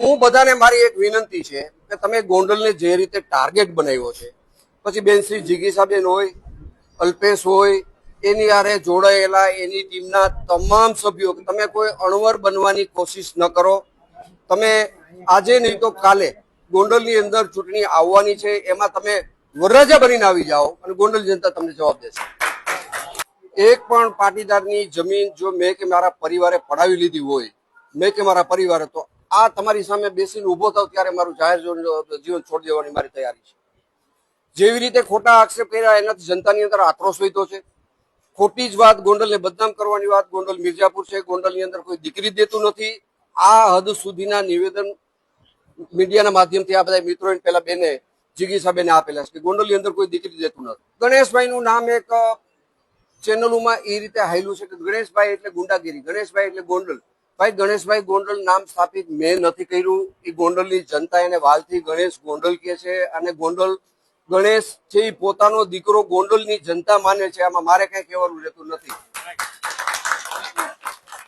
હું બધાને મારી એક વિનંતી છે કે તમે ગોંડલને જે રીતે ટાર્ગેટ બનાવ્યો છે, પછી બેન શ્રી જિગીસાબેન હોય અલ્પેશ હોય, એની આરે જોડાયેલા, એની ટીમના તમામ સભ્યો તમે કોઈ અણવર બનવાની કોશિશ ન કરો. તમે આજે નહીં તો કાલે ગોંડલની અંદર ચૂંટણી આવવાની છે, એમાં તમે વરરાજા બનીને આવી જાઓ અને ગોંડલ જનતા તમને જવાબ દેશે. એક પણ પાટીદારની જમીન જો મેં કે મારા પરિવારે પડાવી લીધી હોય, મેં કે મારા પરિવારે તો આ તમારી સામે બેસીને ઊભો થાવ ત્યારે મારું જાહેર જીવન છોડી દેવાની મારી તૈયારી છે. જેવી રીતે ખોટા આક્ષેપ કર્યા, એનાથી જનતાની અંદર આક્રોશ વધ્યો છે. ખોટી જ વાત ગોંડલને બદનામ કરવાની વાત, ગોંડલ મિર્જાપુર છે, ગોંડલની અંદર કોઈ દીકરી દેતું નથી. આ હદ સુધીના નિવેદન મીડિયાના માધ્યમથી આ બધા મિત્રોને પેલા બેને, જીગી સાહેબને આપેલા છે ગોંડલની અંદર કોઈ દીકરી દેતું નથી. ગણેશભાઈનું નામ એક ચેનલોમાં એ રીતે હાયલું છે કે ગણેશભાઈ એટલે ગુંડાગીરી, ગણેશભાઈ એટલે ગોંડલ. ભાઈ ગણેશભાઈ ગોંડલ નામ સ્થાપિત મેં નથી કર્યું. એ ગોંડલની જનતા એને વાલથી ગણેશ ગોંડલ કે છે અને ગોંડલ ગણેશ છે એ પોતાનો દીકરો ગોંડલની જનતા માને છે. આમાં મારે કઈ કહેવાનું રહેતું નથી.